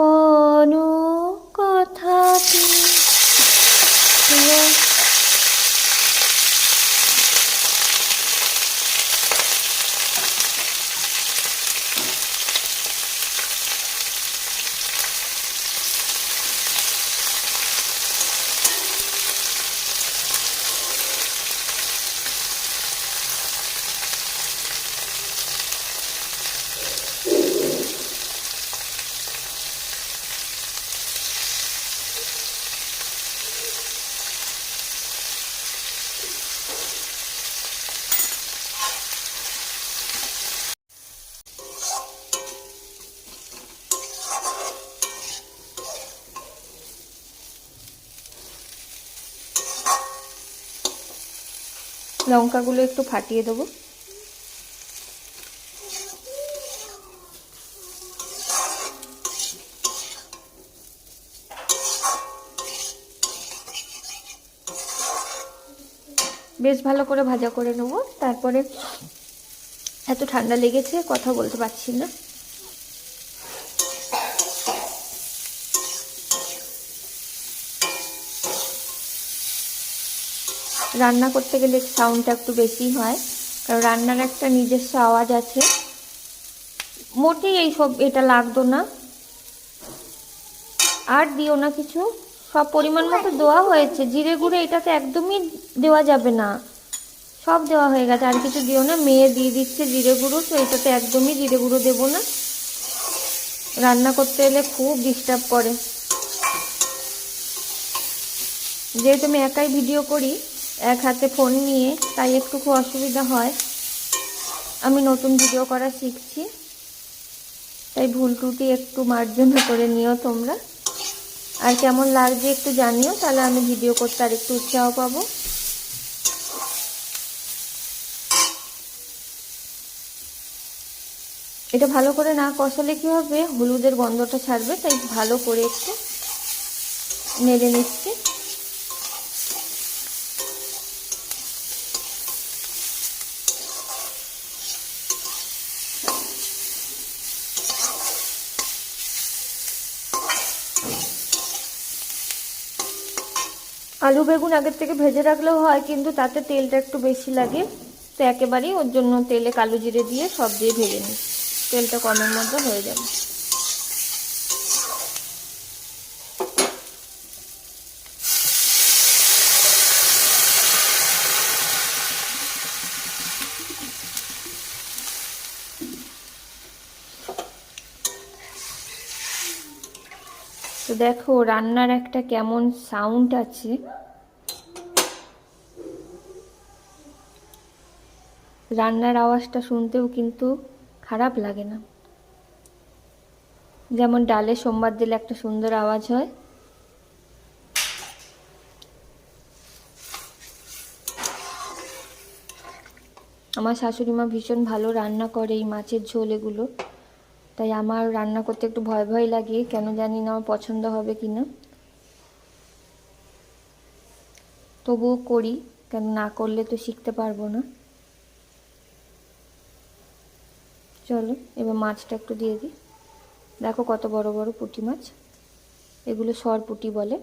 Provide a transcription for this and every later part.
관우 লঙ্কাগুলো একটু ফাটিয়ে দেবো। বেশ ভালো করে ভাজা করে নেব। তারপরে এত ঠান্ডা লেগেছে, কথা বলতে পারছি না। রান্না করতে গেলে সাউন্ডটা একটু বেশি হয়। কারণ রান্নার একটা নিজস্ব আওয়াজ আছে। মোটেই এই সব এটা লাগতো না। আর দিও না কিছু। সব পরিমাণ মতো দেওয়া হয়েছে। জিরে গুঁড়ো এটাতে একদমই দেওয়া যাবে না। সব দেওয়া হয়ে গেছে। আর কিছু দিও না। মেয়ে দিয়ে দিচ্ছে জিরে গুঁড়ো, তো এটাতে একদমই জিরে গুঁড়ো দেবো না। রান্না করতে এলে খুব ডিস্টার্ব করে। যেহেতু আমি একাই ভিডিও করি এক হাতে ফোন নিয়ে তাই একটু খুব অসুবিধা হয়। আমি নতুন ভিডিও করা শিখছি। তাই ভুল ত্রুটি একটু মার্জনা করে নিও তোমরা। আর কেমন লাগছে একটু জানিও, তাহলে আমি ভিডিও করতে আর একটু উৎসাহ পাবো। এটা ভালো করে না কষালে কি হবে? হলুদের গন্ধটা ছাড়বে, তাই ভালো করে একটু নেড়ে নিচ্ছি। আলু বেগুন আগের থেকে ভেজে রাখলেও হয়, কিন্তু তাতে তেলটা একটু বেশি লাগে। তো একেবারেই ওর জন্য তেলে কালো জিরে দিয়ে সব দিয়ে ভেজে নিই। তেলটা কমের মধ্যে হয়ে যাবে। তো দেখো, রান্নার একটা কেমন সাউন্ড আছে। রান্নার আওয়াজটা শুনতেও কিন্তু খারাপ লাগে না। যেমন ডালে সোমবার দিলে একটা সুন্দর আওয়াজ হয়। আমার শাশুড়ি মা ভীষণ ভালো রান্না করে এই মাছের ঝোল এগুলো। তাই আমার রান্না করতে একটু ভয় ভয় লাগে, কেন জানি না আমার পছন্দ হবে কি না তবুও করি, কেন না করলে তো শিখতে পারব না। চলো, এবার মাছটা একটু দিয়ে দিই। দেখো কত বড় বড় পুঁটি মাছ। এগুলো সর পুঁটি বলে।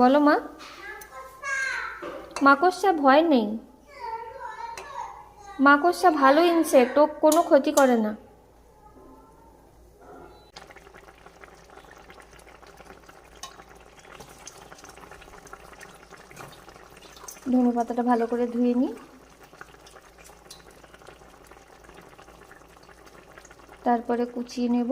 বলো মা। মাকড়সা ভয় নেই। মাকড়সা ভালো ইনসেক্ট ও কোনো ক্ষতি করে না। ধনে পাতাটা ভালো করে ধুয়ে নিই তারপরে কুচিয়ে নেব।